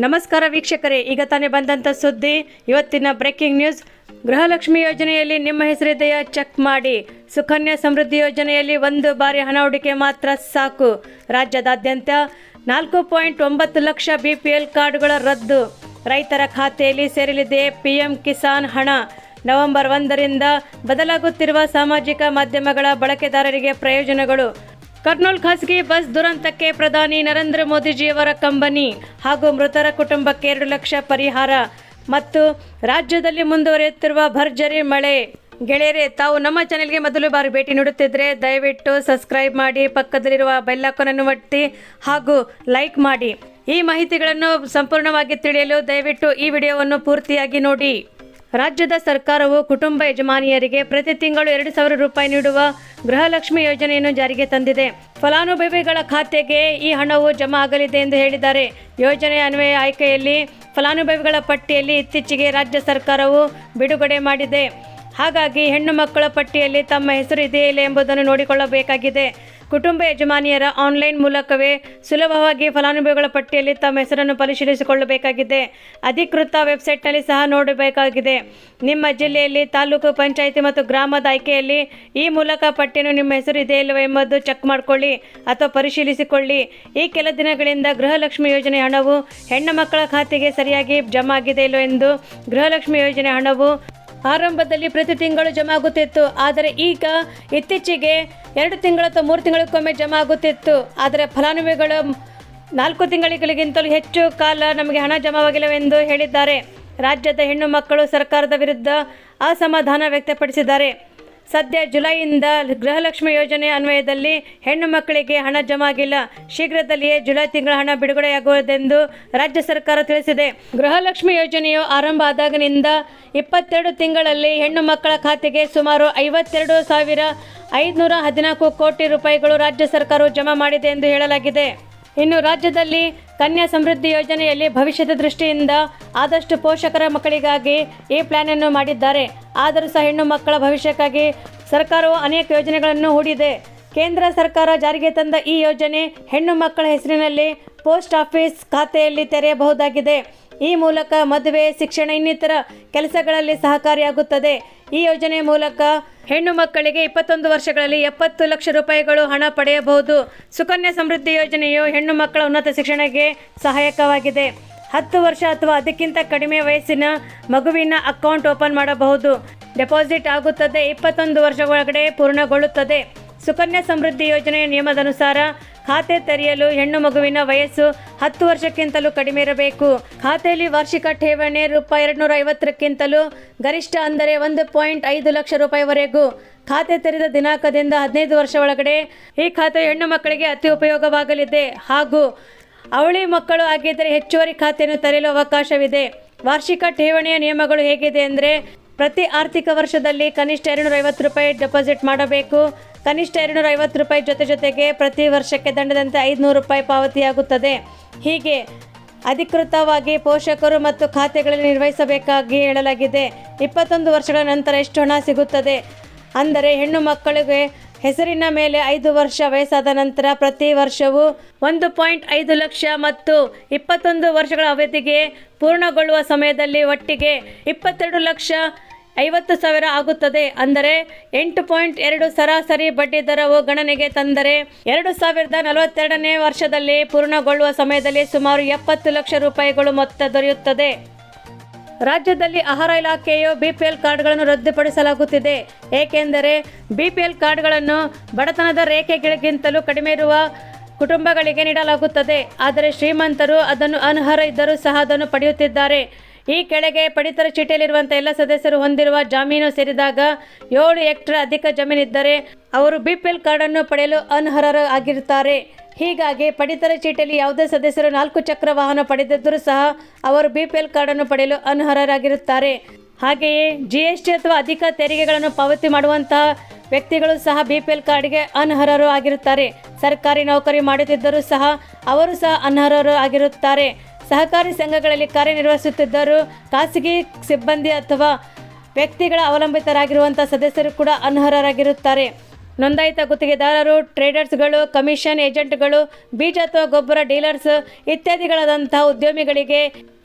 ನಮಸ್ಕಾರ ವೀಕ್ಷಕರೇ, ಈಗ ತಾನೇ ಬಂದಂಥ ಸುದ್ದಿ. ಇವತ್ತಿನ ಬ್ರೇಕಿಂಗ್ ನ್ಯೂಸ್, ಗೃಹಲಕ್ಷ್ಮಿ ಯೋಜನೆಯಲ್ಲಿ ನಿಮ್ಮ ಹೆಸರಿದೆಯ? ಚೆಕ್ ಮಾಡಿ. ಸುಕನ್ಯಾ ಸಮೃದ್ಧಿ ಯೋಜನೆಯಲ್ಲಿ ಒಂದು ಬಾರಿ ಹಣ ಹೂಡಿಕೆ ಮಾತ್ರ ಸಾಕು. ರಾಜ್ಯದಾದ್ಯಂತ ನಾಲ್ಕು ಪಾಯಿಂಟ್ ಒಂಬತ್ತು ಲಕ್ಷ ಬಿ ಪಿ ಎಲ್ ಕಾರ್ಡುಗಳ ರದ್ದು. ರೈತರ ಖಾತೆಯಲ್ಲಿ ಸೇರಲಿದೆ ಪಿ ಎಂ ಕಿಸಾನ್ ಹಣ. ನವೆಂಬರ್ ಒಂದರಿಂದ ಬದಲಾಗುತ್ತಿರುವ ಸಾಮಾಜಿಕ ಮಾಧ್ಯಮಗಳ ಬಳಕೆದಾರರಿಗೆ ಪ್ರಯೋಜನಗಳು. ಕರ್ನೂಲ್ ಖಾಸಗಿ ಬಸ್ ದುರಂತಕ್ಕೆ ಪ್ರಧಾನಿ ನರೇಂದ್ರ ಮೋದಿಜಿಯವರ ಕಂಬನಿ ಹಾಗೂ ಮೃತರ ಕುಟುಂಬಕ್ಕೆ ಎರಡು ಲಕ್ಷ ಪರಿಹಾರ. ಮತ್ತು ರಾಜ್ಯದಲ್ಲಿ ಮುಂದುವರಿಯುತ್ತಿರುವ ಭರ್ಜರಿ ಮಳೆ. ಗೆಳೆಯರೇ, ತಾವು ನಮ್ಮ ಚಾನೆಲ್ಗೆ ಮೊದಲು ಬಾರಿ ಭೇಟಿ ನೀಡುತ್ತಿದ್ದರೆ ದಯವಿಟ್ಟು ಸಬ್ಸ್ಕ್ರೈಬ್ ಮಾಡಿ, ಪಕ್ಕದಲ್ಲಿರುವ ಬೆಲ್ಲಕ್ಕನನ್ನು ಒತ್ತಿ ಹಾಗೂ ಲೈಕ್ ಮಾಡಿ. ಈ ಮಾಹಿತಿಗಳನ್ನು ಸಂಪೂರ್ಣವಾಗಿ ತಿಳಿಯಲು ದಯವಿಟ್ಟು ಈ ವಿಡಿಯೋವನ್ನು ಪೂರ್ತಿಯಾಗಿ ನೋಡಿ. ರಾಜ್ಯದ ಸರ್ಕಾರವು ಕುಟುಂಬ ಯಜಮಾನಿಯರಿಗೆ ಪ್ರತಿ ತಿಂಗಳು ಎರಡು ಸಾವಿರ ರೂಪಾಯಿ ನೀಡುವ ಗೃಹಲಕ್ಷ್ಮಿ ಯೋಜನೆಯನ್ನು ಜಾರಿಗೆ ತಂದಿದೆ. ಫಲಾನುಭವಿಗಳ ಖಾತೆಗೆ ಈ ಹಣವು ಜಮಾ ಆಗಲಿದೆ ಎಂದು ಹೇಳಿದ್ದಾರೆ. ಯೋಜನೆ ಅನ್ವಯ ಆಯ್ಕೆಯಲ್ಲಿ ಫಲಾನುಭವಿಗಳ ಪಟ್ಟಿಯಲ್ಲಿ ಇತ್ತೀಚೆಗೆ ರಾಜ್ಯ ಸರ್ಕಾರವು ಬಿಡುಗಡೆ ಮಾಡಿದೆ. ಹಾಗಾಗಿ ಹೆಣ್ಣು ಮಕ್ಕಳ ಪಟ್ಟಿಯಲ್ಲಿ ತಮ್ಮ ಹೆಸರು ಇದೆಯೇ ಎಂಬುದನ್ನು ನೋಡಿಕೊಳ್ಳಬೇಕಾಗಿದೆ. ಕುಟುಂಬ ಯಜಮಾನಿಯರ ಆನ್ಲೈನ್ ಮೂಲಕವೇ ಸುಲಭವಾಗಿ ಫಲಾನುಭವಿಗಳ ಪಟ್ಟಿಯಲ್ಲಿ ತಮ್ಮ ಹೆಸರನ್ನು ಪರಿಶೀಲಿಸಿಕೊಳ್ಳಬೇಕಾಗಿದೆ. ಅಧಿಕೃತ ವೆಬ್ಸೈಟ್ನಲ್ಲಿ ಸಹ ನೋಡಬೇಕಾಗಿದೆ. ನಿಮ್ಮ ಜಿಲ್ಲೆಯಲ್ಲಿ ತಾಲೂಕು ಪಂಚಾಯಿತಿ ಮತ್ತು ಗ್ರಾಮದ ಆಯ್ಕೆಯಲ್ಲಿ ಈ ಮೂಲಕ ಪಟ್ಟಿಯನ್ನು ನಿಮ್ಮ ಹೆಸರು ಇದೆ ಇಲ್ಲವೋ ಎಂಬುದು ಚೆಕ್ ಮಾಡಿಕೊಳ್ಳಿ ಅಥವಾ ಪರಿಶೀಲಿಸಿಕೊಳ್ಳಿ. ಈ ಕೆಲ ದಿನಗಳಿಂದ ಗೃಹಲಕ್ಷ್ಮಿ ಯೋಜನೆ ಹಣವು ಹೆಣ್ಣು ಮಕ್ಕಳ ಖಾತೆಗೆ ಸರಿಯಾಗಿ ಜಮಾ ಆಗಿದೆ ಎಂದು ಗೃಹಲಕ್ಷ್ಮಿ ಯೋಜನೆ ಹಣವು ಆರಂಭದಲ್ಲಿ ಪ್ರತಿ ತಿಂಗಳು ಜಮಾ ಆಗುತ್ತಿತ್ತು ಆದರೆ ಈಗ ಇತ್ತೀಚೆಗೆ ಎರಡು ತಿಂಗಳು ಅಥವಾ ಮೂರು ತಿಂಗಳಿಗೊಮ್ಮೆ ಜಮಾ ಆಗುತ್ತಿತ್ತು ಆದರೆ ಫಲಾನುಭವಿಗಳು ನಾಲ್ಕು ತಿಂಗಳಿಗಿಂತಲೂ ಹೆಚ್ಚು ಕಾಲ ನಮಗೆ ಹಣ ಜಮಾವಾಗಿಲ್ಲವೆಂದು ಹೇಳಿದ್ದಾರೆ. ರಾಜ್ಯದ ಹೆಣ್ಣು ಮಕ್ಕಳು ಸರ್ಕಾರದ ವಿರುದ್ಧ ಅಸಮಾಧಾನ ವ್ಯಕ್ತಪಡಿಸಿದ್ದಾರೆ. ಸದ್ಯ ಜುಲೈಯಿಂದ ಗೃಹಲಕ್ಷ್ಮಿ ಯೋಜನೆ ಅನ್ವಯದಲ್ಲಿ ಹೆಣ್ಣು ಮಕ್ಕಳಿಗೆ ಹಣ ಜಮಾ ಆಗಿಲ್ಲ ಶೀಘ್ರದಲ್ಲಿಯೇ ಜುಲೈ ತಿಂಗಳ ಹಣ ಬಿಡುಗಡೆಯಾಗುವುದೆಂದು ರಾಜ್ಯ ಸರ್ಕಾರ ತಿಳಿಸಿದೆ. ಗೃಹಲಕ್ಷ್ಮಿ ಯೋಜನೆಯು ಆರಂಭ ಆದಾಗಿನಿಂದ ಇಪ್ಪತ್ತೆರಡು ತಿಂಗಳಲ್ಲಿ ಹೆಣ್ಣು ಮಕ್ಕಳ ಖಾತೆಗೆ ಸುಮಾರು ಐವತ್ತೆರಡು ಸಾವಿರ ಐದುನೂರ ಹದಿನಾಲ್ಕು ಕೋಟಿ ರೂಪಾಯಿಗಳು ರಾಜ್ಯ ಸರ್ಕಾರವು ಜಮಾ ಮಾಡಿದೆ ಎಂದು ಹೇಳಲಾಗಿದೆ. ಇನ್ನು ರಾಜ್ಯದಲ್ಲಿ ಕನ್ಯಾ ಸಮೃದ್ಧಿ ಯೋಜನೆಯಲ್ಲಿ ಭವಿಷ್ಯದ ದೃಷ್ಟಿಯಿಂದ ಆದಷ್ಟು ಪೋಷಕರ ಮಕ್ಕಳಿಗಾಗಿ ಈ ಪ್ಲ್ಯಾನನ್ನು ಮಾಡಿದ್ದಾರೆ. ಆದರೂ ಸಹ ಹೆಣ್ಣು ಮಕ್ಕಳ ಭವಿಷ್ಯಕ್ಕಾಗಿ ಸರ್ಕಾರವು ಅನೇಕ ಯೋಜನೆಗಳನ್ನು ಹೂಡಿದೆ. ಕೇಂದ್ರ ಸರ್ಕಾರ ಜಾರಿಗೆ ತಂದ ಈ ಯೋಜನೆ ಹೆಣ್ಣು ಮಕ್ಕಳ ಹೆಸರಿನಲ್ಲಿ ಪೋಸ್ಟ್ ಆಫೀಸ್ ಖಾತೆಯಲ್ಲಿ ತೆರೆಯಬಹುದಾಗಿದೆ. ಈ ಮೂಲಕ ಮದುವೆ, ಶಿಕ್ಷಣ ಇನ್ನಿತರ ಕೆಲಸಗಳಲ್ಲಿ ಸಹಕಾರಿಯಾಗುತ್ತದೆ. ಈ ಯೋಜನೆ ಮೂಲಕ ಹೆಣ್ಣು ಮಕ್ಕಳಿಗೆ ಇಪ್ಪತ್ತೊಂದು ವರ್ಷಗಳಲ್ಲಿ ಎಪ್ಪತ್ತು ಲಕ್ಷ ರೂಪಾಯಿಗಳು ಹಣ ಪಡೆಯಬಹುದು. ಸುಕನ್ಯಾ ಸಮೃದ್ಧಿ ಯೋಜನೆಯು ಹೆಣ್ಣು ಮಕ್ಕಳ ಉನ್ನತ ಶಿಕ್ಷಣಕ್ಕೆ ಸಹಾಯಕವಾಗಿದೆ. ಹತ್ತು ವರ್ಷ ಅಥವಾ ಅದಕ್ಕಿಂತ ಕಡಿಮೆ ವಯಸ್ಸಿನ ಮಗುವಿನ ಅಕೌಂಟ್ ಓಪನ್ ಮಾಡಬಹುದು. ಡೆಪಾಸಿಟ್ ಆಗುತ್ತದೆ, ಇಪ್ಪತ್ತೊಂದು ವರ್ಷ ಒಳಗಡೆ ಪೂರ್ಣಗೊಳ್ಳುತ್ತದೆ. ಸುಕನ್ಯಾ ಸಮೃದ್ಧಿ ಯೋಜನೆಯ ನಿಯಮದನುಸಾರ ಖಾತೆ ತೆರೆಯಲು ಹೆಣ್ಣು ಮಗುವಿನ ವಯಸ್ಸು ಹತ್ತು ವರ್ಷಕ್ಕಿಂತಲೂ ಕಡಿಮೆ ಇರಬೇಕು. ಖಾತೆಯಲ್ಲಿ ವಾರ್ಷಿಕ ಠೇವಣಿ ರೂಪಾಯಿ ಎರಡುನೂರ ಐವತ್ತಕ್ಕಿಂತಲೂ ಗರಿಷ್ಠ ಅಂದರೆ ಒಂದು ಪಾಯಿಂಟ್ ಐದು ಲಕ್ಷ ರೂಪಾಯಿವರೆಗೂ. ಖಾತೆ ತೆರೆದ ದಿನಾಂಕದಿಂದ ಹದಿನೈದು ವರ್ಷ ಒಳಗಡೆ ಈ ಖಾತೆ ಹೆಣ್ಣು ಮಕ್ಕಳಿಗೆ ಅತಿ ಉಪಯೋಗವಾಗಲಿದೆ. ಹಾಗೂ ಅವಳಿ ಮಕ್ಕಳು ಆಗಿದ್ದರೆ ಹೆಚ್ಚುವರಿ ಖಾತೆಯನ್ನು ತೆರೆಯಲು ಅವಕಾಶವಿದೆ. ವಾರ್ಷಿಕ ಠೇವಣಿಯ ನಿಯಮಗಳು ಹೇಗಿದೆ ಅಂದರೆ ಪ್ರತಿ ಆರ್ಥಿಕ ವರ್ಷದಲ್ಲಿ ಕನಿಷ್ಠ ಎರಡುನೂರ ಐವತ್ತು ರೂಪಾಯಿ ಡೆಪಾಸಿಟ್ ಮಾಡಬೇಕು. ಕನಿಷ್ಠ ಎರಡುನೂರ ಐವತ್ತು ರೂಪಾಯಿ ಜೊತೆ ಜೊತೆಗೆ ಪ್ರತಿ ವರ್ಷಕ್ಕೆ ದಂಡದಂತೆ ಐದುನೂರು ರೂಪಾಯಿ ಪಾವತಿಯಾಗುತ್ತದೆ. ಹೀಗೆ ಅಧಿಕೃತವಾಗಿ ಪೋಷಕರು ಮತ್ತು ಖಾತೆಗಳಲ್ಲಿ ನಿರ್ವಹಿಸಬೇಕಾಗಿ ಹೇಳಲಾಗಿದೆ. ಇಪ್ಪತ್ತೊಂದು ವರ್ಷಗಳ ನಂತರ ಎಷ್ಟು ಹಣ ಸಿಗುತ್ತದೆ? ಅಂದರೆ ಹೆಣ್ಣು ಮಕ್ಕಳಿಗೆ ಹೆಸರಿನ ಮೇಲೆ ಐದು ವರ್ಷ ವಯಸ್ಸಾದ ನಂತರ ಪ್ರತಿ ವರ್ಷವೂ ಒಂದು ಪಾಯಿಂಟ್ ಐದು ಲಕ್ಷ ಮತ್ತು ಇಪ್ಪತ್ತೊಂದು ವರ್ಷಗಳ ಅವಧಿಗೆ ಪೂರ್ಣಗೊಳ್ಳುವ ಸಮಯದಲ್ಲಿ ಒಟ್ಟಿಗೆ ಇಪ್ಪತ್ತೆರಡು ಲಕ್ಷ ಐವತ್ತು ಸಾವಿರ ಆಗುತ್ತದೆ. ಅಂದರೆ ಎಂಟು ಪಾಯಿಂಟ್ ಎರಡು ಸರಾಸರಿ ಬಡ್ಡಿ ದರವು ಗಣನೆಗೆ ತಂದರೆ ಎರಡು ಸಾವಿರದ ನಲವತ್ತೆರಡನೇ ವರ್ಷದಲ್ಲಿ ಪೂರ್ಣಗೊಳ್ಳುವ ಸಮಯದಲ್ಲಿ ಸುಮಾರು ಎಪ್ಪತ್ತು ಲಕ್ಷ ರೂಪಾಯಿಗಳು ಮೊತ್ತ ದೊರೆಯುತ್ತದೆ. ರಾಜ್ಯದಲ್ಲಿ ಆಹಾರ ಇಲಾಖೆಯು ಬಿಪಿಎಲ್ ಕಾರ್ಡ್ಗಳನ್ನು ರದ್ದುಪಡಿಸಲಾಗುತ್ತಿದೆ. ಏಕೆಂದರೆ ಬಿಪಿಎಲ್ ಕಾರ್ಡ್ಗಳನ್ನು ಬಡತನದ ರೇಖೆಗಳಿಗಿಂತಲೂ ಕಡಿಮೆ ಇರುವ ಕುಟುಂಬಗಳಿಗೆ ನೀಡಲಾಗುತ್ತದೆ. ಆದರೆ ಶ್ರೀಮಂತರು ಅದನ್ನು ಅನರ್ಹ ಇದ್ದರೂ ಸಹ ಅದನ್ನು ಪಡೆಯುತ್ತಿದ್ದಾರೆ. ಈ ಕೆಳಗೆ ಪಡಿತರ ಚೀಟಿಯಲ್ಲಿರುವಂಥ ಎಲ್ಲ ಸದಸ್ಯರು ಹೊಂದಿರುವ ಜಮೀನು ಸೇರಿದಾಗ ಏಳು ಹೆಕ್ಟರ್ ಅಧಿಕ ಜಮೀನಿದ್ದರೆ ಅವರು ಬಿಪಿಎಲ್ ಕಾರ್ಡನ್ನು ಪಡೆಯಲು ಅನರ್ಹರು ಆಗಿರುತ್ತಾರೆ ಹೀಗಾಗಿ ಪಡಿತರ ಚೀಟಿಯಲ್ಲಿ ಯಾವುದೇ ಸದಸ್ಯರು ನಾಲ್ಕು ಚಕ್ರ ವಾಹನ ಪಡೆದಿದ್ದರೂ ಸಹ ಅವರು ಬಿಪಿಎಲ್ ಕಾರ್ಡನ್ನು ಪಡೆಯಲು ಅನರ್ಹರಾಗಿರುತ್ತಾರೆ. ಹಾಗೆಯೇ ಜಿ ಎಸ್ ಟಿ ಅಥವಾ ಅಧಿಕ ತೆರಿಗೆಗಳನ್ನು ಪಾವತಿ ಮಾಡುವಂತಹ ವ್ಯಕ್ತಿಗಳು ಸಹ ಬಿ ಪಿ ಎಲ್ ಕಾರ್ಡ್ಗೆ ಅನರ್ಹರು ಆಗಿರುತ್ತಾರೆ. ಸರ್ಕಾರಿ ನೌಕರಿ ಮಾಡುತ್ತಿದ್ದರೂ ಸಹ ಅವರು ಸಹ ಅನರ್ಹರು ಆಗಿರುತ್ತಾರೆ. ಸಹಕಾರಿ ಸಂಘಗಳಲ್ಲಿ ಕಾರ್ಯನಿರ್ವಹಿಸುತ್ತಿದ್ದರೂ ಖಾಸಗಿ ಸಿಬ್ಬಂದಿ ಅಥವಾ ವ್ಯಕ್ತಿಗಳ ಅವಲಂಬಿತರಾಗಿರುವಂಥ ಸದಸ್ಯರು ಕೂಡ ಅನರ್ಹರಾಗಿರುತ್ತಾರೆ. ನೋಂದಾಯಿತ ಗುತ್ತಿಗೆದಾರರು ಟ್ರೇಡರ್ಸ್ಗಳು ಕಮಿಷನ್ ಏಜೆಂಟ್ಗಳು ಬೀಜ ಅಥವಾ ಗೊಬ್ಬರ ಡೀಲರ್ಸ್ ಇತ್ಯಾದಿಗಳಾದಂತಹ ಉದ್ಯಮಿಗಳಿಗೆ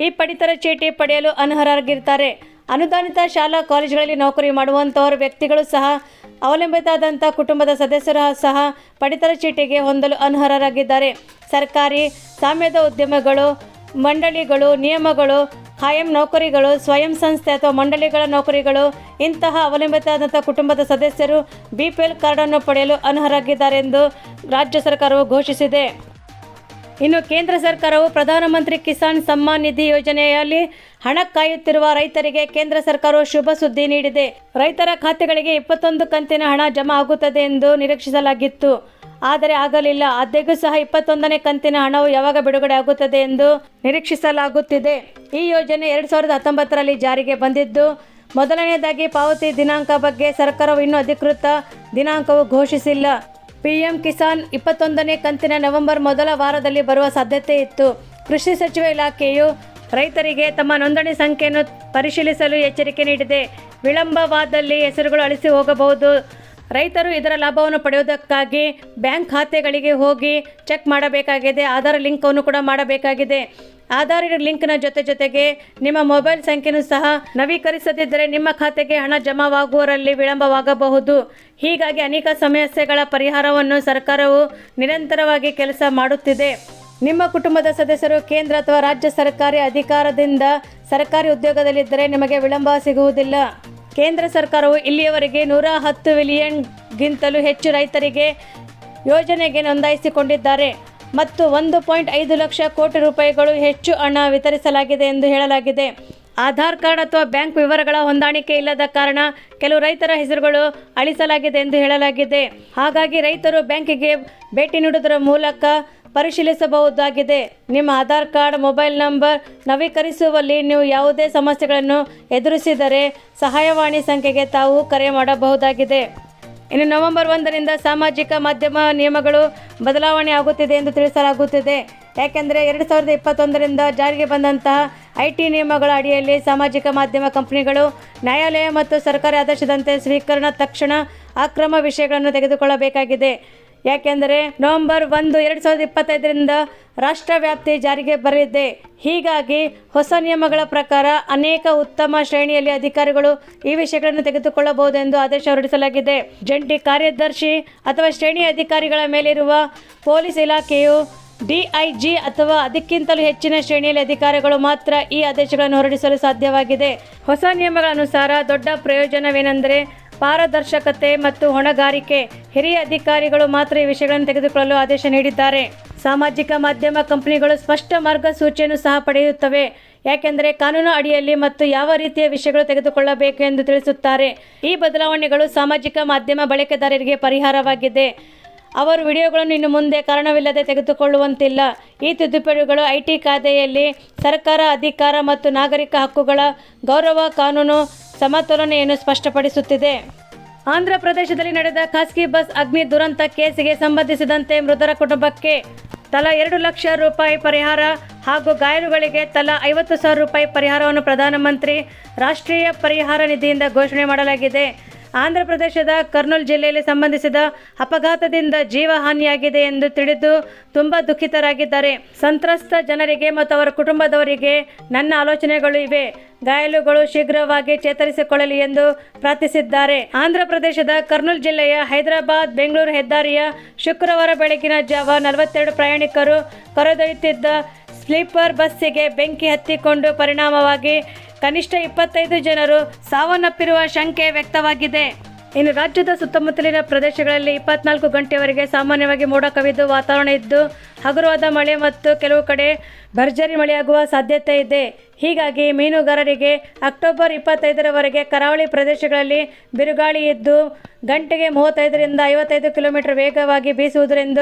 ಈ ಪಡಿತರ ಚೀಟಿ ಪಡೆಯಲು ಅನರ್ಹರಾಗಿರ್ತಾರೆ ಅನುದಾನಿತ ಶಾಲಾ ಕಾಲೇಜುಗಳಲ್ಲಿ ನೌಕರಿ ಮಾಡುವಂಥವರು ವ್ಯಕ್ತಿಗಳು ಸಹ ಅವಲಂಬಿತಾದಂಥ ಕುಟುಂಬದ ಸದಸ್ಯರು ಸಹ ಪಡಿತರ ಚೀಟಿಗೆ ಹೊಂದಲು ಅನರ್ಹರಾಗಿದ್ದಾರೆ. ಸರ್ಕಾರಿ, ಸಾಮ್ಯದ ಉದ್ಯಮಗಳು, ಮಂಡಳಿಗಳು, ನಿಯಮಗಳು ಕಾಯಂ ನೌಕರಿಗಳು, ಸ್ವಯಂ ಸಂಸ್ಥೆ ಅಥವಾ ಮಂಡಳಿಗಳ ನೌಕರಿಗಳು, ಇಂತಹ ಅವಲಂಬಿತಾದಂಥ ಕುಟುಂಬದ ಸದಸ್ಯರು ಬಿ ಪಿ ಎಲ್ ಕಾರ್ಡನ್ನು ಪಡೆಯಲು ಅನರ್ಹರಾಗಿದ್ದಾರೆ ಎಂದು ರಾಜ್ಯ ಸರ್ಕಾರವು ಘೋಷಿಸಿದೆ. ಇನ್ನು ಕೇಂದ್ರ ಸರ್ಕಾರವು ಪ್ರಧಾನಮಂತ್ರಿ ಕಿಸಾನ್ ಸಮ್ಮಾನ್ ನಿಧಿ ಯೋಜನೆಯಲ್ಲಿ ಹಣ ಕಾಯುತ್ತಿರುವ ರೈತರಿಗೆ ಕೇಂದ್ರ ಸರ್ಕಾರವು ಶುಭ ಸುದ್ದಿ ನೀಡಿದೆ. ರೈತರ ಖಾತೆಗಳಿಗೆ ಇಪ್ಪತ್ತೊಂದು ಕಂತಿನ ಹಣ ಜಮಾ ಆಗುತ್ತದೆ ಎಂದು ನಿರೀಕ್ಷಿಸಲಾಗಿತ್ತು. ಆದರೆ ಆಗಲಿಲ್ಲ. ಆದ್ಯಗೂ ಸಹ ಇಪ್ಪತ್ತೊಂದನೇ ಕಂತಿನ ಹಣವು ಯಾವಾಗ ಬಿಡುಗಡೆ ಆಗುತ್ತದೆ ಎಂದು ನಿರೀಕ್ಷಿಸಲಾಗುತ್ತಿದೆ. ಈ ಯೋಜನೆ ಎರಡು ಸಾವಿರದ ಹತ್ತೊಂಬತ್ತರಲ್ಲಿ ಜಾರಿಗೆ ಬಂದಿದ್ದು, ಮೊದಲನೆಯದಾಗಿ ಪಾವತಿ ದಿನಾಂಕ ಬಗ್ಗೆ ಸರ್ಕಾರವು ಇನ್ನೂ ಅಧಿಕೃತ ದಿನಾಂಕವು ಘೋಷಿಸಿಲ್ಲ. ಪಿಎಂ ಕಿಸಾನ್ ಇಪ್ಪತ್ತೊಂದನೇ ಕಂತಿನ ನವೆಂಬರ್ ಮೊದಲ ವಾರದಲ್ಲಿ ಬರುವ ಸಾಧ್ಯತೆ ಇತ್ತು. ಕೃಷಿ ಸಚಿವ ಇಲಾಖೆಯು ರೈತರಿಗೆ ತಮ್ಮ ನೋಂದಣಿ ಸಂಖ್ಯೆಯನ್ನು ಪರಿಶೀಲಿಸಲು ಎಚ್ಚರಿಕೆ ನೀಡಿದೆ. ವಿಳಂಬವಾದಲ್ಲಿ ಹೆಸರುಗಳು ಅಳಿಸಿ ಹೋಗಬಹುದು. ರೈತರು ಇದರ ಲಾಭವನ್ನು ಪಡೆಯುವುದಕ್ಕಾಗಿ ಬ್ಯಾಂಕ್ ಖಾತೆಗಳಿಗೆ ಹೋಗಿ ಚೆಕ್ ಮಾಡಬೇಕಾಗಿದೆ, ಆಧಾರ್ ಲಿಂಕನ್ನು ಕೂಡ ಮಾಡಬೇಕಾಗಿದೆ. ಆಧಾರ್ ಲಿಂಕ್ನ ಜೊತೆ ಜೊತೆಗೆ ನಿಮ್ಮ ಮೊಬೈಲ್ ಸಂಖ್ಯೆಯನ್ನು ಸಹ ನವೀಕರಿಸದಿದ್ದರೆ ನಿಮ್ಮ ಖಾತೆಗೆ ಹಣ ಜಮಾವಾಗುವರಲ್ಲಿ ವಿಳಂಬವಾಗಬಹುದು. ಹೀಗಾಗಿ ಅನೇಕ ಸಮಸ್ಯೆಗಳ ಪರಿಹಾರವನ್ನು ಸರ್ಕಾರವು ನಿರಂತರವಾಗಿ ಕೆಲಸ ಮಾಡುತ್ತಿದೆ. ನಿಮ್ಮ ಕುಟುಂಬದ ಸದಸ್ಯರು ಕೇಂದ್ರ ಅಥವಾ ರಾಜ್ಯ ಸರ್ಕಾರಿ ಅಧಿಕಾರದಿಂದ ಸರ್ಕಾರಿ ಉದ್ಯೋಗದಲ್ಲಿದ್ದರೆ ನಿಮಗೆ ವಿಳಂಬ ಸಿಗುವುದಿಲ್ಲ. ಕೇಂದ್ರ ಸರ್ಕಾರವು ಇಲ್ಲಿಯವರೆಗೆ ನೂರ ಹತ್ತು ಮಿಲಿಯನ್ಗಿಂತಲೂ ಹೆಚ್ಚು ರೈತರಿಗೆ ಯೋಜನೆಗೆ ನೋಂದಾಯಿಸಿಕೊಂಡಿದ್ದಾರೆ. ಮತ್ತು ಒಂದು ಪಾಯಿಂಟ್ ಐದು ಲಕ್ಷ ಕೋಟಿ ರೂಪಾಯಿಗಳು ಹೆಚ್ಚು ಹಣ ವಿತರಿಸಲಾಗಿದೆ ಎಂದು ಹೇಳಲಾಗಿದೆ. ಆಧಾರ್ ಕಾರ್ಡ್ ಅಥವಾ ಬ್ಯಾಂಕ್ ವಿವರಗಳ ಹೊಂದಾಣಿಕೆ ಇಲ್ಲದ ಕಾರಣ ಕೆಲವು ರೈತರ ಹೆಸರುಗಳು ಅಳಿಸಲಾಗಿದೆ ಎಂದು ಹೇಳಲಾಗಿದೆ. ಹಾಗಾಗಿ ರೈತರು ಬ್ಯಾಂಕಿಗೆ ಭೇಟಿ ನೀಡುವುದರ ಮೂಲಕ ಪರಿಶೀಲಿಸಬಹುದಾಗಿದೆ. ನಿಮ್ಮ ಆಧಾರ್ ಕಾರ್ಡ್, ಮೊಬೈಲ್ ನಂಬರ್ ನವೀಕರಿಸುವಲ್ಲಿ ನೀವು ಯಾವುದೇ ಸಮಸ್ಯೆಗಳನ್ನು ಎದುರಿಸಿದರೆ ಸಹಾಯವಾಣಿ ಸಂಖ್ಯೆಗೆ ತಾವು ಕರೆ ಮಾಡಬಹುದಾಗಿದೆ. ಇನ್ನು ನವೆಂಬರ್ ಒಂದರಿಂದ ಸಾಮಾಜಿಕ ಮಾಧ್ಯಮ ನಿಯಮಗಳು ಬದಲಾವಣೆ ಆಗುತ್ತಿದೆ ಎಂದು ತಿಳಿಸಲಾಗುತ್ತಿದೆ. ಯಾಕೆಂದರೆ ಎರಡು ಸಾವಿರದ ಇಪ್ಪತ್ತೊಂದರಿಂದ ಜಾರಿಗೆ ಬಂದಂತಹ ಐ ಟಿ ನಿಯಮಗಳ ಅಡಿಯಲ್ಲಿ ಸಾಮಾಜಿಕ ಮಾಧ್ಯಮ ಕಂಪನಿಗಳು ನ್ಯಾಯಾಲಯ ಮತ್ತು ಸರ್ಕಾರಿ ಆದೇಶದಂತೆ ಸ್ವೀಕರಣ ತಕ್ಷಣ ಅಕ್ರಮ ವಿಷಯಗಳನ್ನು ತೆಗೆದುಕೊಳ್ಳಬೇಕಾಗಿದೆ. ಯಾಕೆಂದರೆ ನವೆಂಬರ್ ಒಂದು, ಎರಡು ಸಾವಿರದ ಇಪ್ಪತ್ತೈದರಿಂದ ರಾಷ್ಟ್ರವ್ಯಾಪ್ತಿ ಜಾರಿಗೆ ಬರಲಿದೆ. ಹೀಗಾಗಿ ಹೊಸ ನಿಯಮಗಳ ಪ್ರಕಾರ ಅನೇಕ ಉತ್ತಮ ಶ್ರೇಣಿಯಲ್ಲಿ ಅಧಿಕಾರಿಗಳು ಈ ವಿಷಯಗಳನ್ನು ತೆಗೆದುಕೊಳ್ಳಬಹುದೆಂದು ಆದೇಶ ಹೊರಡಿಸಲಾಗಿದೆ. ಜಂಟಿ ಕಾರ್ಯದರ್ಶಿ ಅಥವಾ ಶ್ರೇಣಿ ಅಧಿಕಾರಿಗಳ ಮೇಲಿರುವ ಪೊಲೀಸ್ ಇಲಾಖೆಯು ಡಿಐಜಿ ಅಥವಾ ಅದಕ್ಕಿಂತಲೂ ಹೆಚ್ಚಿನ ಶ್ರೇಣಿಯಲ್ಲಿ ಅಧಿಕಾರಿಗಳು ಮಾತ್ರ ಈ ಆದೇಶಗಳನ್ನು ಹೊರಡಿಸಲು ಸಾಧ್ಯವಾಗಿದೆ. ಹೊಸ ನಿಯಮಗಳ ಅನುಸಾರ ದೊಡ್ಡ ಪ್ರಯೋಜನವೇನೆಂದರೆ ಪಾರದರ್ಶಕತೆ ಮತ್ತು ಹೊಣೆಗಾರಿಕೆ. ಹಿರಿಯ ಅಧಿಕಾರಿಗಳು ಮಾತ್ರ ಈ ವಿಷಯಗಳನ್ನು ತೆಗೆದುಕೊಳ್ಳಲು ಆದೇಶ ನೀಡಿದ್ದಾರೆ. ಸಾಮಾಜಿಕ ಮಾಧ್ಯಮ ಕಂಪನಿಗಳು ಸ್ಪಷ್ಟ ಮಾರ್ಗಸೂಚಿಯನ್ನು ಸಹ ಪಡೆಯುತ್ತವೆ. ಯಾಕೆಂದರೆ ಕಾನೂನು ಅಡಿಯಲ್ಲಿ ಮತ್ತು ಯಾವ ರೀತಿಯ ವಿಷಯಗಳು ತೆಗೆದುಕೊಳ್ಳಬೇಕು ಎಂದು ತಿಳಿಸುತ್ತಾರೆ. ಈ ಬದಲಾವಣೆಗಳು ಸಾಮಾಜಿಕ ಮಾಧ್ಯಮ ಬಳಕೆದಾರರಿಗೆ ಪರಿಹಾರವಾಗಿದೆ. ಅವರು ವಿಡಿಯೋಗಳನ್ನು ಇನ್ನು ಮುಂದೆ ಕಾರಣವಿಲ್ಲದೆ ತೆಗೆದುಕೊಳ್ಳುವಂತಿಲ್ಲ. ಈ ತಿದ್ದುಪಡಿಗಳು ಐಟಿ ಕಾಯ್ದೆಯಲ್ಲಿ ಸರ್ಕಾರ, ಅಧಿಕಾರ ಮತ್ತು ನಾಗರಿಕ ಹಕ್ಕುಗಳ ಗೌರವ ಕಾನೂನು ಸಮತೋಲನೆಯನ್ನು ಸ್ಪಷ್ಟಪಡಿಸುತ್ತಿದೆ. ಆಂಧ್ರ ಪ್ರದೇಶದಲ್ಲಿ ನಡೆದ ಖಾಸಗಿ ಬಸ್ ಅಗ್ನಿ ದುರಂತ ಕೇಸಿಗೆ ಸಂಬಂಧಿಸಿದಂತೆ ಮೃತರ ಕುಟುಂಬಕ್ಕೆ ತಲಾ ಎರಡು ಲಕ್ಷ ರೂಪಾಯಿ ಪರಿಹಾರ ಹಾಗೂ ಗಾಯಲುಗಳಿಗೆ ತಲಾ ಐವತ್ತು ಸಾವಿರ ರೂಪಾಯಿ ಪರಿಹಾರವನ್ನು ಪ್ರಧಾನಮಂತ್ರಿ ರಾಷ್ಟ್ರೀಯ ಪರಿಹಾರ ನಿಧಿಯಿಂದ ಘೋಷಣೆ ಮಾಡಲಾಗಿದೆ. ಆಂಧ್ರ ಪ್ರದೇಶದ ಕರ್ನೂಲ್ ಜಿಲ್ಲೆಯಲ್ಲಿ ಸಂಬಂಧಿಸಿದ ಅಪಘಾತದಿಂದ ಜೀವಹಾನಿಯಾಗಿದೆ ಎಂದು ತಿಳಿದು ತುಂಬ ದುಃಖಿತರಾಗಿದ್ದಾರೆ. ಸಂತ್ರಸ್ತ ಜನರಿಗೆ ಮತ್ತು ಅವರ ಕುಟುಂಬದವರಿಗೆ ನನ್ನ ಆಲೋಚನೆಗಳು ಇವೆ. ಗಾಯಾಳುಗಳು ಶೀಘ್ರವಾಗಿ ಚೇತರಿಸಿಕೊಳ್ಳಲಿ ಎಂದು ಪ್ರಾರ್ಥಿಸಿದ್ದಾರೆ. ಆಂಧ್ರ ಪ್ರದೇಶದ ಕರ್ನೂಲ್ ಜಿಲ್ಲೆಯ ಹೈದರಾಬಾದ್ ಬೆಂಗಳೂರು ಹೆದ್ದಾರಿಯ ಶುಕ್ರವಾರ ಬೆಳಗಿನ ಜಾವ ನಲವತ್ತೆರಡು ಪ್ರಯಾಣಿಕರು ಕರೆದೊಯ್ಯುತ್ತಿದ್ದ ಸ್ಲೀಪರ್ ಬಸ್ಸಿಗೆ ಬೆಂಕಿ ಹತ್ತಿಕೊಂಡು ಪರಿಣಾಮವಾಗಿ ಕನಿಷ್ಠ ಇಪ್ಪತ್ತೈದು ಜನರು ಸಾವನ್ನಪ್ಪಿರುವ ಶಂಕೆ ವ್ಯಕ್ತವಾಗಿದೆ. ಇನ್ನು ರಾಜ್ಯದ ಸುತ್ತಮುತ್ತಲಿನ ಪ್ರದೇಶಗಳಲ್ಲಿ ಇಪ್ಪತ್ನಾಲ್ಕು ಗಂಟೆಯವರೆಗೆ ಸಾಮಾನ್ಯವಾಗಿ ಮೋಡ ಕವಿದು ವಾತಾವರಣ ಇದ್ದು ಹಗುರವಾದ ಮಳೆ ಮತ್ತು ಕೆಲವು ಕಡೆ ಭರ್ಜರಿ ಮಳೆಯಾಗುವ ಸಾಧ್ಯತೆ ಇದೆ. ಹೀಗಾಗಿ ಮೀನುಗಾರರಿಗೆ ಅಕ್ಟೋಬರ್ ಇಪ್ಪತ್ತೈದರವರೆಗೆ ಕರಾವಳಿ ಪ್ರದೇಶಗಳಲ್ಲಿ ಬಿರುಗಾಳಿ ಇದ್ದು, ಗಂಟೆಗೆ ಮೂವತ್ತೈದರಿಂದ ಐವತ್ತೈದು ಕಿಲೋಮೀಟರ್ ವೇಗವಾಗಿ ಬೀಸುವುದರಿಂದ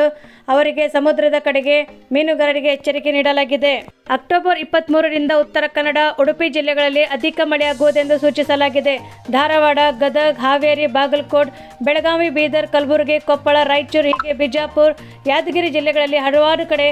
ಅವರಿಗೆ ಸಮುದ್ರದ ಕಡೆಗೆ ಮೀನುಗಾರರಿಗೆ ಎಚ್ಚರಿಕೆ ನೀಡಲಾಗಿದೆ. ಅಕ್ಟೋಬರ್ ಇಪ್ಪತ್ತ್ಮೂರರಿಂದ ಉತ್ತರ ಕನ್ನಡ, ಉಡುಪಿ ಜಿಲ್ಲೆಗಳಲ್ಲಿ ಅಧಿಕ ಮಳೆಯಾಗುವುದೆಂದು ಸೂಚಿಸಲಾಗಿದೆ. ಧಾರವಾಡ, ಗದಗ್, ಹಾವೇರಿ, ಬಾಗಲಕೋಟ್, ಬೆಳಗಾವಿ, ಬೀದರ್, ಕಲಬುರಗಿ, ಕೊಪ್ಪಳ, ರಾಯಚೂರು ಹೀಗೆ ಬಿಜಾಪುರ್, ಯಾದಗಿರಿ ಜಿಲ್ಲೆಗಳಲ್ಲಿ ಹಲವಾರು ಕಡೆ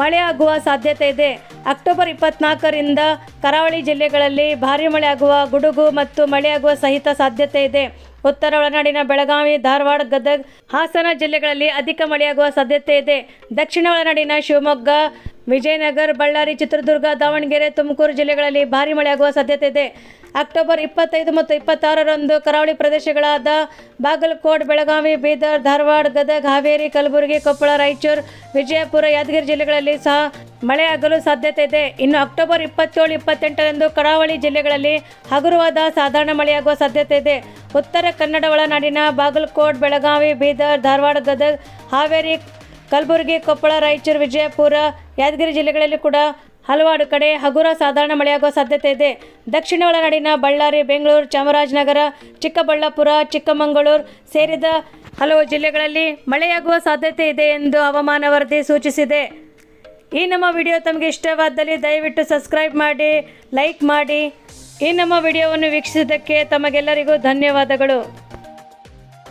ಮಳೆಯಾಗುವ ಸಾಧ್ಯತೆ ಇದೆ. ಅಕ್ಟೋಬರ್ ಇಪ್ಪತ್ನಾಲ್ಕರಿಂದ ಕರಾವಳಿ ಜಿಲ್ಲೆಗಳಲ್ಲಿ ಭಾರೀ ಮಳೆಯಾಗುವ ಗುಡುಗು ಮತ್ತು ಮಳೆಯಾಗುವ ಸಹಿತ ಸಾಧ್ಯತೆ ಇದೆ. ಉತ್ತರ ಒಳನಾಡಿನ ಬೆಳಗಾವಿ, ಧಾರವಾಡ, ಗದಗ, ಹಾಸನ ಜಿಲ್ಲೆಗಳಲ್ಲಿ ಅಧಿಕ ಮಳೆಯಾಗುವ ಸಾಧ್ಯತೆ ಇದೆ. ದಕ್ಷಿಣ ಒಳನಾಡಿನ ಶಿವಮೊಗ್ಗ, ವಿಜಯನಗರ, ಬಳ್ಳಾರಿ, ಚಿತ್ರದುರ್ಗ, ದಾವಣಗೆರೆ, ತುಮಕೂರು ಜಿಲ್ಲೆಗಳಲ್ಲಿ ಭಾರಿ ಮಳೆಯಾಗುವ ಸಾಧ್ಯತೆ ಇದೆ. ಅಕ್ಟೋಬರ್ ಇಪ್ಪತ್ತೈದು ಮತ್ತು ಇಪ್ಪತ್ತಾರರಂದು ಕರಾವಳಿ ಪ್ರದೇಶಗಳಾದ ಬಾಗಲಕೋಟ್, ಬೆಳಗಾವಿ, ಬೀದರ್, ಧಾರವಾಡ, ಗದಗ, ಹಾವೇರಿ, ಕಲಬುರಗಿ, ಕೊಪ್ಪಳ, ರಾಯಚೂರು, ವಿಜಯಪುರ, ಯಾದಗಿರಿ ಜಿಲ್ಲೆಗಳಲ್ಲಿ ಸಹ ಮಳೆಯಾಗಲು ಸಾಧ್ಯತೆ ಇದೆ. ಇನ್ನು ಅಕ್ಟೋಬರ್ ಇಪ್ಪತ್ತೇಳು, ಇಪ್ಪತ್ತೆಂಟರಂದು ಕರಾವಳಿ ಜಿಲ್ಲೆಗಳಲ್ಲಿ ಹಗುರವಾದ ಸಾಧಾರಣ ಮಳೆಯಾಗುವ ಸಾಧ್ಯತೆ ಇದೆ. ಉತ್ತರ ಕನ್ನಡ, ಒಳನಾಡಿನ ಬಾಗಲಕೋಟ್, ಬೆಳಗಾವಿ, ಬೀದರ್, ಧಾರವಾಡ, ಗದಗ, ಹಾವೇರಿ, ಕಲಬುರಗಿ, ಕೊಪ್ಪಳ, ರಾಯಚೂರು, ವಿಜಯಪುರ, ಯಾದಗಿರಿ ಜಿಲ್ಲೆಗಳಲ್ಲಿ ಕೂಡ ಹಲವಾರು ಕಡೆ ಹಗುರ ಸಾಧಾರಣ ಮಳೆಯಾಗುವ ಸಾಧ್ಯತೆ ಇದೆ. ದಕ್ಷಿಣ ಒಳನಾಡಿನ ಬಳ್ಳಾರಿ, ಬೆಂಗಳೂರು, ಚಾಮರಾಜನಗರ, ಚಿಕ್ಕಬಳ್ಳಾಪುರ, ಚಿಕ್ಕಮಗಳೂರು ಸೇರಿದ ಹಲವು ಜಿಲ್ಲೆಗಳಲ್ಲಿ ಮಳೆಯಾಗುವ ಸಾಧ್ಯತೆ ಇದೆ ಎಂದು ಹವಾಮಾನ ವರದಿ ಸೂಚಿಸಿದೆ. ಈ ನಮ್ಮ ವಿಡಿಯೋ ತಮಗೆ ಇಷ್ಟವಾದಲ್ಲಿ ದಯವಿಟ್ಟು ಸಬ್ಸ್ಕ್ರೈಬ್ ಮಾಡಿ, ಲೈಕ್ ಮಾಡಿ. ಈ ನಮ್ಮ ವಿಡಿಯೋವನ್ನು ವೀಕ್ಷಿಸಿದ್ದಕ್ಕೆ ತಮಗೆಲ್ಲರಿಗೂ ಧನ್ಯವಾದಗಳು.